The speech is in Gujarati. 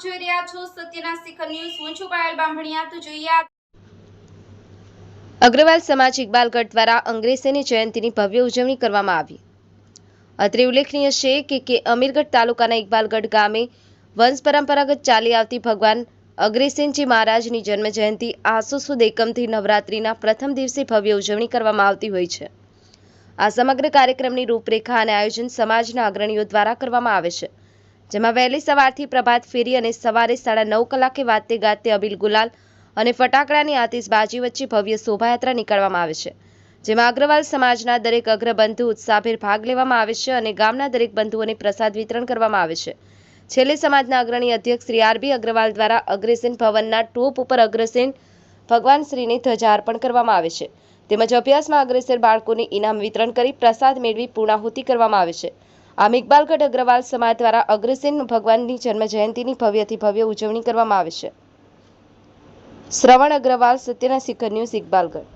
સત્યના શિખર ન્યૂઝ. હું છું પાયલ બાંભણિયા તો જોઈએ અગ્રવાલ સમાજ ઇકબાલગઢ દ્વારા અંગ્રેજીની જયંતિની ભવ્ય ઉજવણી કરવામાં આવી. અત્રે ઉલ્લેખનીય છે કે અમીરગઢ તાલુકાના ઇકબાલગઢ ગામે વંશ પરંપરાગત ચાલી આવતી ભગવાન અગ્રેસેનજી મહારાજની જન્મ જયંતિ આસો સુદ એકમથી નવરાત્રિના પ્રથમ દિવસે ભવ્ય ઉજવણી કરવામાં આવતી હોય છે. આ સમગ્ર કાર્યક્રમની રૂપરેખા અને આયોજન સમાજના અગ્રણીઓ દ્વારા કરવામાં આવે છે. જેમાં વહેલી સવારથી પ્રભાત ફેરી અને સવારે સાડા નવ કલાકે વાતે ગાતે અબીલ ગુલાલ અને ફટાકડાની આતિશબાજી વચ્ચે ભવ્ય શોભાયાત્રા નીકળવામાં આવે છે, જેમાં અગ્રવાલ સમાજના દરેક અગ્રબંધુ ઉત્સાહભેર ભાગ લેવામાં આવે છે અને ગામના દરેક બંધુઓને પ્રસાદ વિતરણ કરવામાં આવે છે. છેલ્લે સમાજના અગ્રણી અધ્યક્ષ શ્રી આરબી અગ્રવાલ દ્વારા અગ્રસેન ભવનના ટોપ ઉપર અગ્રસેન ભગવાન શ્રીને ધ્વજા અર્પણ કરવામાં આવે છે. તેમજ અભ્યાસમાં અગ્રેસર બાળકોને ઇનામ વિતરણ કરી પ્રસાદ મેળવી પૂર્ણાહુતિ કરવામાં આવે છે. આમ ઇકબાલગઢ અગ્રવાલ સમાજ દ્વારા અગ્રસેન ભગવાનની જન્મ જયંતિની ભવ્યથી ભવ્ય ઉજવણી કરવામાં આવે છે. શ્રવણ અગ્રવાલ સત્યના શિખર ન્યૂઝ ઇકબાલગઢ